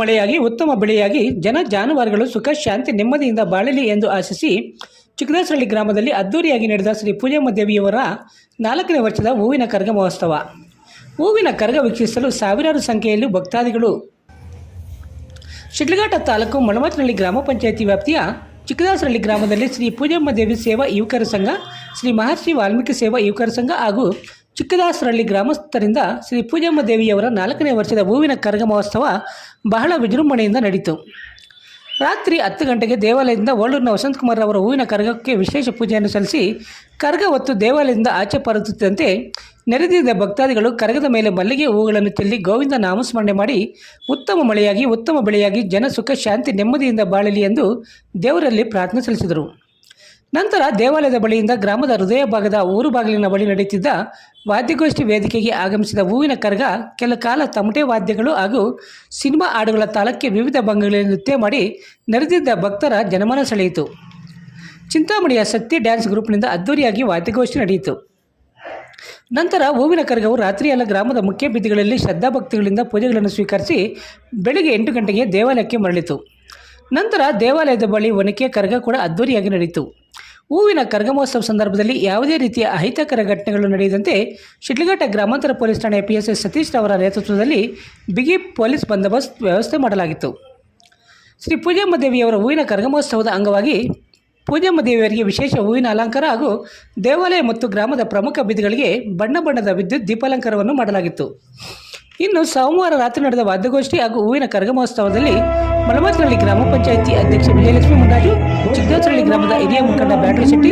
ಮಳೆಯಾಗಿ, ಉತ್ತಮ ಬೆಳೆಯಾಗಿ ಜನ ಜಾನುವಾರುಗಳು ಸುಖ, ಶಾಂತಿ, ನೆಮ್ಮದಿಯಿಂದ ಬಾಳಲಿ ಎಂದು ಆಶಿಸಿ ಚಿಕ್ಕದಾಸರಳ್ಳಿ ಗ್ರಾಮದಲ್ಲಿ ಅದ್ದೂರಿಯಾಗಿ ನಡೆದ ಶ್ರೀ ಪೂಜಮ್ಮ ದೇವಿಯವರ ನಾಲ್ಕನೇ ವರ್ಷದ ಹೂವಿನ ಕರಗ ಮಹೋತ್ಸವ. ಹೂವಿನ ಕರಗ ವೀಕ್ಷಿಸಲು ಸಾವಿರಾರು ಸಂಖ್ಯೆಯಲ್ಲಿ ಭಕ್ತಾದಿಗಳು. ಶಿಡ್ಲಘಾಟ ತಾಲೂಕು ಮಳಮಚನಹಳ್ಳಿ ಗ್ರಾಮ ಪಂಚಾಯಿತಿ ವ್ಯಾಪ್ತಿಯ ಚಿಕ್ಕದಾಸರಳ್ಳಿ ಗ್ರಾಮದಲ್ಲಿ ಶ್ರೀ ಪೂಜಮ್ಮ ದೇವಿ ಸೇವಾ ಯುವಕರ ಸಂಘ, ಶ್ರೀ ಮಹರ್ಷಿ ವಾಲ್ಮೀಕಿ ಸೇವಾ ಯುವಕರ ಸಂಘ ಹಾಗೂ ಚಿಕ್ಕದಾಸರಳ್ಳಿ ಗ್ರಾಮಸ್ಥರಿಂದ ಶ್ರೀ ಪೂಜಮ್ಮ ದೇವಿಯವರ ನಾಲ್ಕನೇ ವರ್ಷದ ಹೂವಿನ ಕರಗ ಮಹೋತ್ಸವ ಬಹಳ ವಿಜೃಂಭಣೆಯಿಂದ ನಡೆಯಿತು ರಾತ್ರಿ ಹತ್ತು ಗಂಟೆಗೆ ದೇವಾಲಯದಿಂದ ಓಳೂರಿನ ವಸಂತಕುಮಾರ್ ಅವರ ಹೂವಿನ ಕರಗಕ್ಕೆ ವಿಶೇಷ ಪೂಜೆಯನ್ನು ಸಲ್ಲಿಸಿ ಕರಗ ಹೊತ್ತು ದೇವಾಲಯದಿಂದ ಆಚೆ ಪರತುತ್ತಿದ್ದಂತೆ ನೆರೆದಿದ್ದ ಭಕ್ತಾದಿಗಳು ಕರಗದ ಮೇಲೆ ಮಲ್ಲಿಗೆ ಹೂಗಳನ್ನು ಚೆಲ್ಲಿ ಗೋವಿಂದ ನಾಮಸ್ಮರಣೆ ಮಾಡಿ ಉತ್ತಮ ಮಳೆಯಾಗಿ, ಉತ್ತಮ ಬೆಳೆಯಾಗಿ ಜನ ಸುಖ, ಶಾಂತಿ, ನೆಮ್ಮದಿಯಿಂದ ಬಾಳಲಿ ಎಂದು ದೇವರಲ್ಲಿ ಪ್ರಾರ್ಥನೆ ಸಲ್ಲಿಸಿದರು. ನಂತರ ದೇವಾಲಯದ ಬಳಿಯಿಂದ ಗ್ರಾಮದ ಹೃದಯ ಭಾಗದ ಊರು ಬಾಗಿಲಿನ ಬಳಿ ನಡೆಯುತ್ತಿದ್ದ ವಾದ್ಯಗೋಷ್ಠಿ ವೇದಿಕೆಗೆ ಆಗಮಿಸಿದ ಹೂವಿನ ಕರ್ಗ ಕೆಲ ಕಾಲ ತಮಟೆ ವಾದ್ಯಗಳು ಹಾಗೂ ಸಿನಿಮಾ ಹಾಡುಗಳ ತಾಳಕ್ಕೆ ವಿವಿಧ ಭಂಗಗಳಲ್ಲಿ ನೃತ್ಯ ಮಾಡಿ ನೆರೆದಿದ್ದ ಭಕ್ತರ ಜನಮನ ಸೆಳೆಯಿತು. ಚಿಂತಾಮಣಿಯ ಸತ್ಯ ಡ್ಯಾನ್ಸ್ ಗ್ರೂಪ್ನಿಂದ ಅದ್ದೂರಿಯಾಗಿ ವಾದ್ಯಗೋಷ್ಠಿ ನಡೆಯಿತು. ನಂತರ ಹೂವಿನ ಕರಗವು ರಾತ್ರಿಯೆಲ್ಲ ಗ್ರಾಮದ ಮುಖ್ಯ ಬೀದಿಗಳಲ್ಲಿ ಶ್ರದ್ಧಾಭಕ್ತಿಗಳಿಂದ ಪೂಜೆಗಳನ್ನು ಸ್ವೀಕರಿಸಿ ಬೆಳಗ್ಗೆ ಎಂಟು ಗಂಟೆಗೆ ದೇವಾಲಯಕ್ಕೆ ಮರಳಿತು. ನಂತರ ದೇವಾಲಯದ ಬಳಿ ಒನಕೆ ಕರ್ಗ ಕೂಡ ಅದ್ದೂರಿಯಾಗಿ ನಡೆಯಿತು. ಹೂವಿನ ಕರ್ಗಮೋತ್ಸವ ಸಂದರ್ಭದಲ್ಲಿ ಯಾವುದೇ ರೀತಿಯ ಅಹಿತಕರ ಘಟನೆಗಳು ನಡೆಯದಂತೆ ಶಿಡ್ಲಘಟ್ಟ ಗ್ರಾಮಾಂತರ ಪೊಲೀಸ್ ಠಾಣೆ ಪಿ ಎಸ್ ಸತೀಶ್ ಅವರ ನೇತೃತ್ವದಲ್ಲಿ ಬಿಗಿ ಪೊಲೀಸ್ ಬಂದೋಬಸ್ತ್ ವ್ಯವಸ್ಥೆ ಮಾಡಲಾಗಿತ್ತು. ಶ್ರೀ ಪೂಜಮ್ಮ ದೇವಿಯವರ ಹೂವಿನ ಕರ್ಗಮೋತ್ಸವದ ಅಂಗವಾಗಿ ಪೂಜಮ್ಮ ದೇವಿಯವರಿಗೆ ವಿಶೇಷ ಹೂವಿನ ಅಲಂಕಾರ ಹಾಗೂ ದೇವಾಲಯ ಮತ್ತು ಗ್ರಾಮದ ಪ್ರಮುಖ ಬೀದಿಗಳಿಗೆ ಬಣ್ಣ ಬಣ್ಣದ ವಿದ್ಯುತ್ ದೀಪಾಲಂಕಾರವನ್ನು ಮಾಡಲಾಗಿತ್ತು. ಇನ್ನು ಸೋಮವಾರ ರಾತ್ರಿ ನಡೆದ ವಾದ್ಯಗೋಷ್ಠಿ ಹಾಗೂ ಹೂವಿನ ಕರಗ ಮಹೋತ್ಸವದಲ್ಲಿ ಗ್ರಾಮ ಪಂಚಾಯಿತಿ ಅಧ್ಯಕ್ಷ ವಿಜಯಲಕ್ಷ್ಮಿ ಮುನರಾಜು ಚಿಕ್ಕದಾಸರಳ್ಳಿ ಗ್ರಾಮದ ಹಿರಿಯ ಮುಖಂಡ ಬ್ಯಾಟರಿ ಶೆಟ್ಟಿ,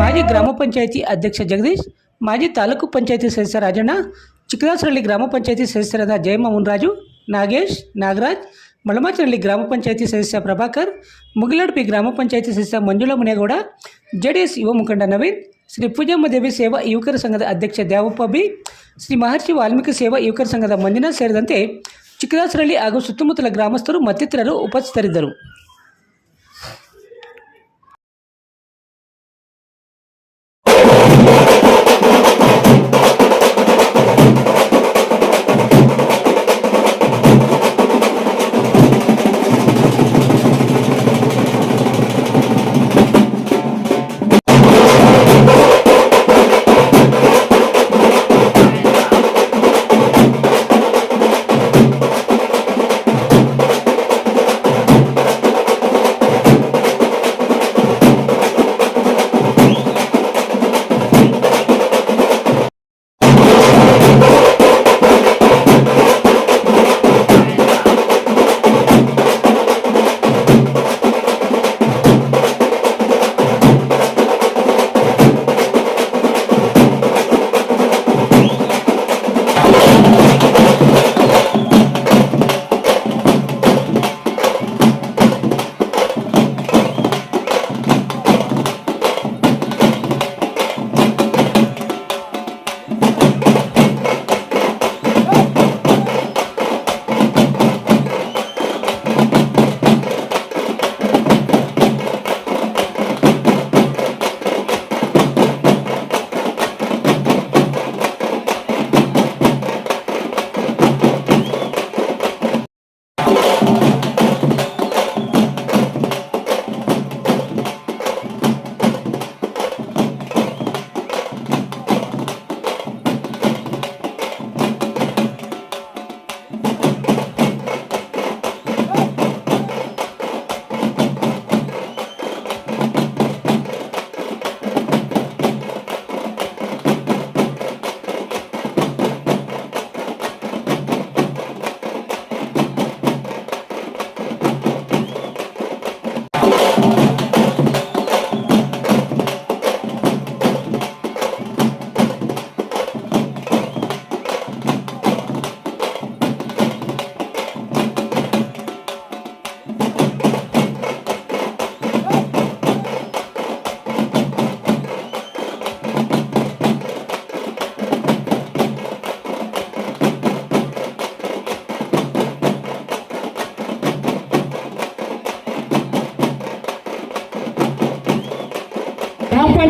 ಮಾಜಿ ಗ್ರಾಮ ಪಂಚಾಯಿತಿ ಅಧ್ಯಕ್ಷ ಜಗದೀಶ್, ಮಾಜಿ ತಾಲೂಕು ಪಂಚಾಯಿತಿ ಸದಸ್ಯ ರಾಜಣ್ಣ ಚಿಕ್ಕದಾಸರಳ್ಳಿ ಗ್ರಾಮ ಪಂಚಾಯಿತಿ ಸದಸ್ಯರಾದ ಜಯಮ್ಮ ಮುನ್ರಾಜು, ನಾಗೇಶ್, ನಾಗರಾಜ್ ಮಳಮಾಚನಹಳ್ಳಿ ಗ್ರಾಮ ಪಂಚಾಯಿತಿ ಸದಸ್ಯ ಪ್ರಭಾಕರ್, ಮುಗಿಲಡ್ಪಿ ಗ್ರಾಮ ಪಂಚಾಯಿತಿ ಸದಸ್ಯ ಮಂಜುಳಾ ಮುನೇಗೌಡ ಜೆಡಿಎಸ್ ಯುವ ಮುಖಂಡ ನವೀನ್, ಶ್ರೀ ಪೂಜಮ್ಮ ದೇವಿ ಸೇವಾ ಯುವಕರ ಸಂಘದ ಅಧ್ಯಕ್ಷ ದ್ಯಾವಪ್ಪ ಬಿ, ಶ್ರೀ ಮಹರ್ಷಿ ವಾಲ್ಮೀಕಿ ಸೇವಾ ಯುವಕರ ಸಂಘದ ಮಂಜುನಾಥ್ ಸೇರಿದಂತೆ ಚಿಕ್ಕದಾಸರಳ್ಳಿ ಹಾಗೂ ಸುತ್ತಮುತ್ತಲ ಗ್ರಾಮಸ್ಥರು ಮತ್ತಿತರರು ಉಪಸ್ಥಿತರಿದ್ದರು.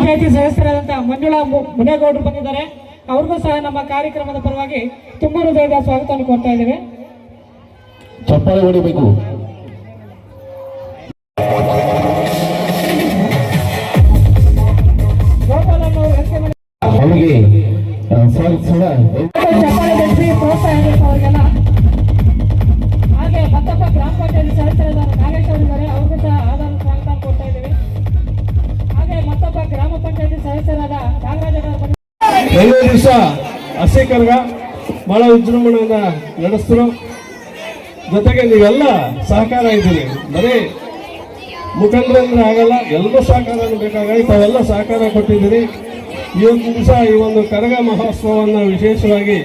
ಸದಸ್ಯರಾದಂತಹ ಮಂಜುಳಾ ಮುನೇಗೌಡರು ಬಂದಿದ್ದಾರೆ. ಅವ್ರಿಗೂ ಸಹ ನಮ್ಮ ಕಾರ್ಯಕ್ರಮದ ಪರವಾಗಿ ತುಂಬ ಹೃದಯದ ಸ್ವಾಗತವನ್ನು ಕೋರ್ತಾ ಇದ್ದೇವೆ. ಚಪ್ಪಾಳೆ ಹೊಡಿಬೇಕು. ಚಪ್ಪಾಳೆ ಬೆಳೆಸಿ ಪ್ರೋತ್ಸಾಹ ಅವರಿಗೆಲ್ಲ. ಹಾಗೆ ಮತ್ತೊಬ್ಬ ಗ್ರಾಮ ಪಂಚಾಯತಿ ಸದಸ್ಯರಾದ ನಾಗೇಶ್ ಅವರಿದ್ದಾರೆ. ಅವ್ರಿಗೂ ಸಹ ಹಾಗೆ ಗ್ರಾಮ ಪಂಚಾಯತಿ ಸದಸ್ಯರಾದ ನಾಗರಾಜ್ ದಿವಸ ಹಸಿ ಕರ್ಗ ಬಹಳ ವಿಜೃಂಭಣೆಯಿಂದ ನಡೆಸಿದ್ರು ಜೊತೆಗೆ ನೀವೆಲ್ಲ ಸಹಕಾರ ಇದ್ದೀರಿ. ಬರೀ ಮುಖಂಡರಂದ್ರೆ ಆಗಲ್ಲ ಎಲ್ಲರೂ ಸಹಕಾರ ಬೇಕಾಗಿ ತಾವೆಲ್ಲ ಸಹಕಾರ ಕೊಟ್ಟಿದ್ದೀರಿ. ಒಂದು ದಿವಸ ಈ ಒಂದು ಕರಗ ಮಹೋತ್ಸವವನ್ನು ವಿಶೇಷವಾಗಿ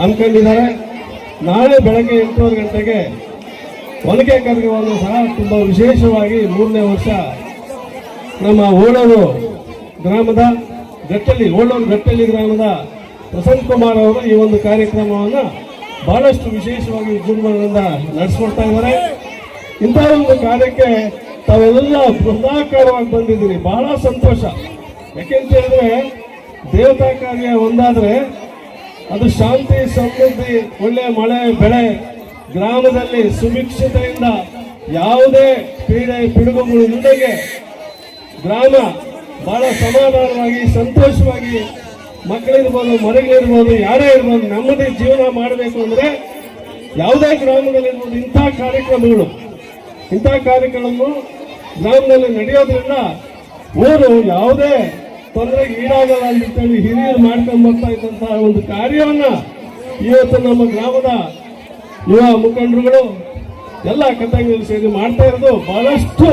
ಹಮ್ಮಿಕೊಂಡಿದ್ದಾರೆ. ನಾಳೆ ಬೆಳಗ್ಗೆ ಎಂಟೂವರೆ ಗಂಟೆಗೆ ಒನಕೆ ಕರಗವನ್ನು ಸಹ ತುಂಬ ವಿಶೇಷವಾಗಿ ಮೂರನೇ ವರ್ಷ ನಮ್ಮ ಓಳೂರು ಗ್ರಾಮದ ಗಟ್ಟಲ್ಲಿ ಓಳೂರು ಗಟ್ಟಲ್ಲಿ ಗ್ರಾಮದ ಪ್ರಸನ್ನ ಕುಮಾರ್ ಅವರು ಈ ಒಂದು ಕಾರ್ಯಕ್ರಮವನ್ನು ಬಹಳಷ್ಟು ವಿಶೇಷವಾಗಿ ವಿಜೃಂಭಣೆಯಿಂದ ನಡೆಸ್ಕೊಡ್ತಾ ಇದ್ದಾರೆ. ಇಂಥ ಒಂದು ಕಾರ್ಯಕ್ಕೆ ತಾವೆಲ್ಲ ಬೃಹದಾಕಾರವಾಗಿ ಬಂದಿದ್ದೀರಿ. ಬಹಳ ಸಂತೋಷ. ಯಾಕೆಂತ ಹೇಳಿದ್ರೆ, ದೇವತಾ ಕಾರ್ಯ ಒಂದಾದರೆ ಅದು ಶಾಂತಿ, ಸಮೃದ್ಧಿ, ಒಳ್ಳೆ ಮಳೆ, ಬೆಳೆ, ಗ್ರಾಮದಲ್ಲಿ ಸುಭಿಕ್ಷತೆಯಿಂದ ಯಾವುದೇ ಕ್ರೀಡೆ, ಪಿಡುಗುಗಳು ಇಲ್ಲದೆ ಗ್ರಾಮ ಬಹಳ ಸಮಾಧಾನವಾಗಿ, ಸಂತೋಷವಾಗಿ ಮಕ್ಕಳಿರ್ಬೋದು ಮರಗಳಿರ್ಬೋದು ಯಾರೇ ಇರ್ಬೋದು, ನಮ್ಮದೇ ಜೀವನ ಮಾಡಬೇಕು ಅಂದ್ರೆ ಯಾವುದೇ ಗ್ರಾಮದಲ್ಲಿರ್ಬೋದು ಇಂಥ ಕಾರ್ಯಕ್ರಮಗಳು ಇಂಥ ಕಾರ್ಯಕ್ರಮಗಳು ಗ್ರಾಮದಲ್ಲಿ ನಡೆಯೋದ್ರಿಂದ ಊರು ಯಾವುದೇ ತೊಂದರೆಗೆ ಈಡಾಗಲ್ಲ ಅಂತೇಳಿ ಹಿರಿಯರು ಮಾಡ್ಕೊಂಡು ಬರ್ತಾ ಇದ್ದಂತಹ ಒಂದು ಕಾರ್ಯವನ್ನ ಇವತ್ತು ನಮ್ಮ ಗ್ರಾಮದ ಯುವ ಮುಖಂಡರುಗಳು ಎಲ್ಲ ಕಥೆಗಳು ಸೇರಿ ಮಾಡ್ತಾ ಇರೋದು ಬಹಳಷ್ಟು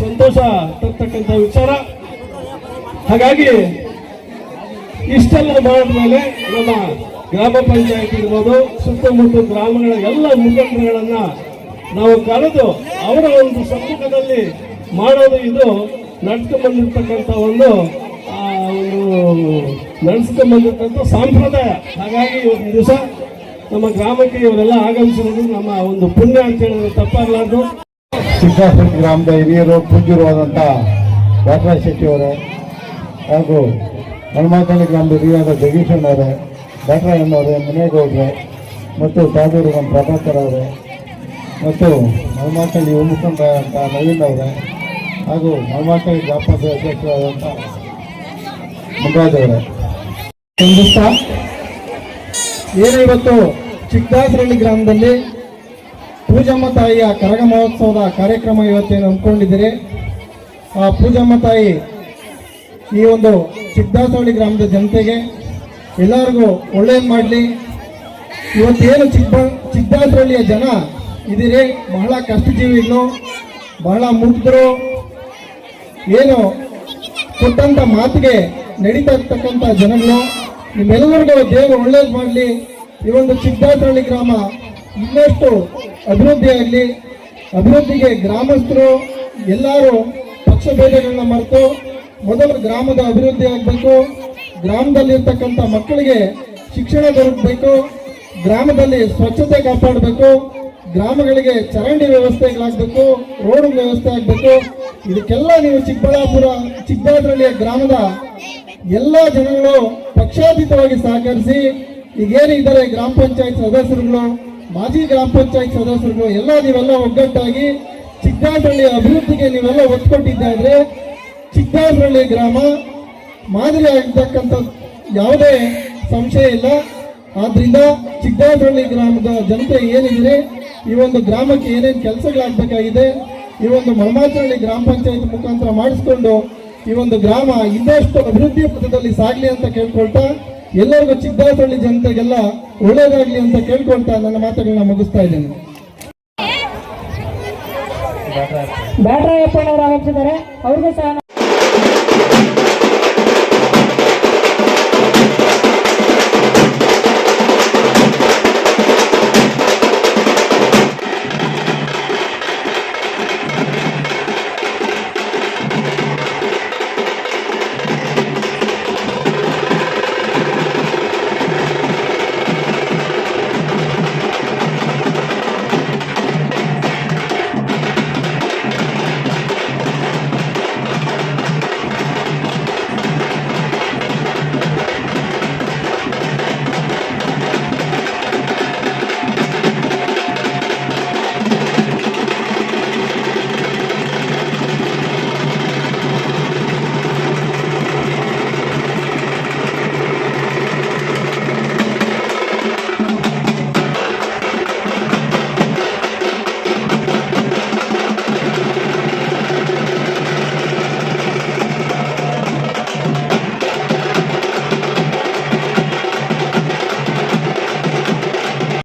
ಸಂತೋಷ ತರ್ತಕ್ಕಂಥ ವಿಚಾರ. ಹಾಗಾಗಿ ಇಷ್ಟೆಲ್ಲ ಮಾಡಿದ್ಮೇಲೆ ನಮ್ಮ ಗ್ರಾಮ ಪಂಚಾಯತ್ ಇರ್ಬೋದು ಸುತ್ತಮುತ್ತ ಗ್ರಾಮಗಳ ಎಲ್ಲ ಮುಖಂಡರುಗಳನ್ನ ನಾವು ಕರೆದು ಅವರ ಒಂದು ಸಮ್ಮುಖದಲ್ಲಿ ಮಾಡೋದು ಇದು ನಡ್ಕೊಂಡು ಬಂದಿರ್ತಕ್ಕಂಥ ಒಂದು ಆ, ಒಂದು ನಡೆಸ್ಕೊಂಡು ಬಂದಿರ್ತಕ್ಕಂಥ ಸಂಪ್ರದಾಯ. ಹಾಗಾಗಿ ಇವತ್ತಿನ ದಿವಸ ನಮ್ಮ ಗ್ರಾಮಕ್ಕೆ ಇವರೆಲ್ಲ ಆಗಮಿಸಿರೋದು ನಮ್ಮ ಒಂದು ಪುಣ್ಯ ಅಂತ ಹೇಳಿದ್ರೆ ತಪ್ಪಾಗಲಾರ್ದು. ಸಿದ್ದಾಪುರ ಗ್ರಾಮದ ಹಿರಿಯರು ಪೂಜ್ಯರುವಾದಂಥ ಶೆಟ್ಟಿ ಅವರೇ ಹಾಗೂ ಹನುಮಾತಳ್ಳಿ ಗ್ರಾಮದ ಹಿರಿಯಾದ ಜಗೀಶಣ್ಣವರೇ ಡಾಕ್ಟರಣ್ಣವರೇ ಮುನೇಗೌಡ್ರೆ ಮತ್ತು ತಾದೂರು ನಮ್ಮ ಪ್ರಭಾಕರ್ ಅವರೇ ಮತ್ತು ಹನುಮಾತಳ್ಳಿ ಯುವ ಮುಖಂಡರಾದಂಥ ನವೀನ್ ಅವರೇ ಹಾಗೂ ಹನುಮಾತಳ್ಳಿ ಪಂಚಾಯತ್ ಅಧ್ಯಕ್ಷರಾದಂಥ ಮುನ್ರಾಜ್ ಅವರೇ. ಏನು ಇವತ್ತು ಚಿಕ್ಕದಾಸರಳ್ಳಿ ಗ್ರಾಮದಲ್ಲಿ ಪೂಜಮ್ಮ ತಾಯಿಯ ಕರಗ ಮಹೋತ್ಸವದ ಕಾರ್ಯಕ್ರಮ ಇವತ್ತೇನು ಹಮ್ಮಿಕೊಂಡಿದ್ದೀರಿ ಆ, ಪೂಜಮ್ಮ ತಾಯಿ ಈ ಒಂದು ಚಿಕ್ಕದಾಸವಳ್ಳಿ ಗ್ರಾಮದ ಜನತೆಗೆ ಎಲ್ಲರಿಗೂ ಒಳ್ಳೇದು ಮಾಡಲಿ. ಇವತ್ತೇನು ಚಿಕ್ಕ ಚಿಕ್ಕದಾಸವಳ್ಳಿಯ ಜನ ಇದ್ದೀರಿ? ಬಹಳ ಕಷ್ಟಜೀವಿಗಳು, ಬಹಳ ಮುಗ್ಧರು. ಏನು ಕೊಟ್ಟಂಥ ಮಾತಿಗೆ ನಡೀತಾ ಇರ್ತಕ್ಕಂಥ ಜನಗಳು. ನಿಮ್ಮೆಲ್ಲರಿಗೂ ದೇವರು ಒಳ್ಳೇದು ಮಾಡಲಿ. ಈ ಒಂದು ಚಿಕ್ಕದಾಸವಳ್ಳಿ ಗ್ರಾಮ ಇನ್ನಷ್ಟು ಅಭಿವೃದ್ಧಿಯಾಗಲಿ ಅಭಿವೃದ್ಧಿಗೆ ಗ್ರಾಮಸ್ಥರು ಎಲ್ಲರೂ ಪಕ್ಷ ಭೇದಗಳನ್ನ ಮರೆತು ಮೊದಲು ಗ್ರಾಮದ ಅಭಿವೃದ್ಧಿ ಆಗಬೇಕು, ಗ್ರಾಮದಲ್ಲಿರ್ತಕ್ಕಂಥ ಮಕ್ಕಳಿಗೆ ಶಿಕ್ಷಣ ದೊರಕಬೇಕು, ಗ್ರಾಮದಲ್ಲಿ ಸ್ವಚ್ಛತೆ ಕಾಪಾಡಬೇಕು, ಗ್ರಾಮಗಳಿಗೆ ಚರಂಡಿ ವ್ಯವಸ್ಥೆಗಳಾಗಬೇಕು, ರೋಡ್ ವ್ಯವಸ್ಥೆ ಆಗಬೇಕು. ಇದಕ್ಕೆಲ್ಲ ನೀವು ಚಿಕ್ಕಬಳ್ಳಾಪುರ ಚಿಕ್ಕಬಳ್ಳಾಪುರಳ್ಳಿಯ ಗ್ರಾಮದ ಎಲ್ಲ ಜನಗಳು ಪಕ್ಷಾತೀತವಾಗಿ ಸಹಕರಿಸಿ ಈಗೇನಿದ್ದಾರೆ ಗ್ರಾಮ ಪಂಚಾಯತ್ ಸದಸ್ಯರುಗಳು ಮಾಜಿ ಗ್ರಾಮ ಪಂಚಾಯತ್ ಸದಸ್ಯರುಗಳು ಎಲ್ಲ ನೀವೆಲ್ಲ ಒಗ್ಗಟ್ಟಾಗಿ ಚಿಕ್ಕದಾಸರಳ್ಳಿಯ ಅಭಿವೃದ್ಧಿಗೆ ನೀವೆಲ್ಲ ಒತ್ತು ಕೊಟ್ಟಿದ್ದಾದ್ರೆ ಗ್ರಾಮ ಮಾದರಿ ಆಗಿರ್ತಕ್ಕಂಥ ಯಾವುದೇ ಸಂಶಯ ಇಲ್ಲ. ಆದ್ರಿಂದ ಚಿಕ್ಕದಾಸರಳ್ಳಿ ಗ್ರಾಮದ ಜನತೆ ಏನಿದ್ರೆ ಈ ಒಂದು ಗ್ರಾಮಕ್ಕೆ ಏನೇನು ಕೆಲಸಗಳಾಗಬೇಕಾಗಿದೆ, ಈ ಒಂದು ಮಳಮಾಚರಳ್ಳಿ ಗ್ರಾಮ ಪಂಚಾಯತ್ ಮುಖಾಂತರ ಮಾಡಿಸ್ಕೊಂಡು ಈ ಒಂದು ಗ್ರಾಮ ಇನ್ನಷ್ಟು ಅಭಿವೃದ್ಧಿ ಪಥದಲ್ಲಿ ಸಾಗಲಿ ಅಂತ ಕೇಳ್ಕೊಳ್ತಾ ಎಲ್ಲರಿಗೂ ಚಿಕ್ಕದಾಸರಳ್ಳಿ ಜನತೆಗೆಲ್ಲ ಒಳ್ಳೇದಾಗ್ಲಿ ಅಂತ ಕೇಳ್ಕೊಳ್ತಾ ನನ್ನ ಮಾತುಗಳನ್ನ ಮುಗಿಸ್ತಾ ಇದ್ದೇನೆ. ಬ್ಯಾಟ್ರಾಯಪ್ಪನವರು ಆಗಮಿಸಿದ್ದಾರೆ ಅವ್ರಿಗೂ ಸಹ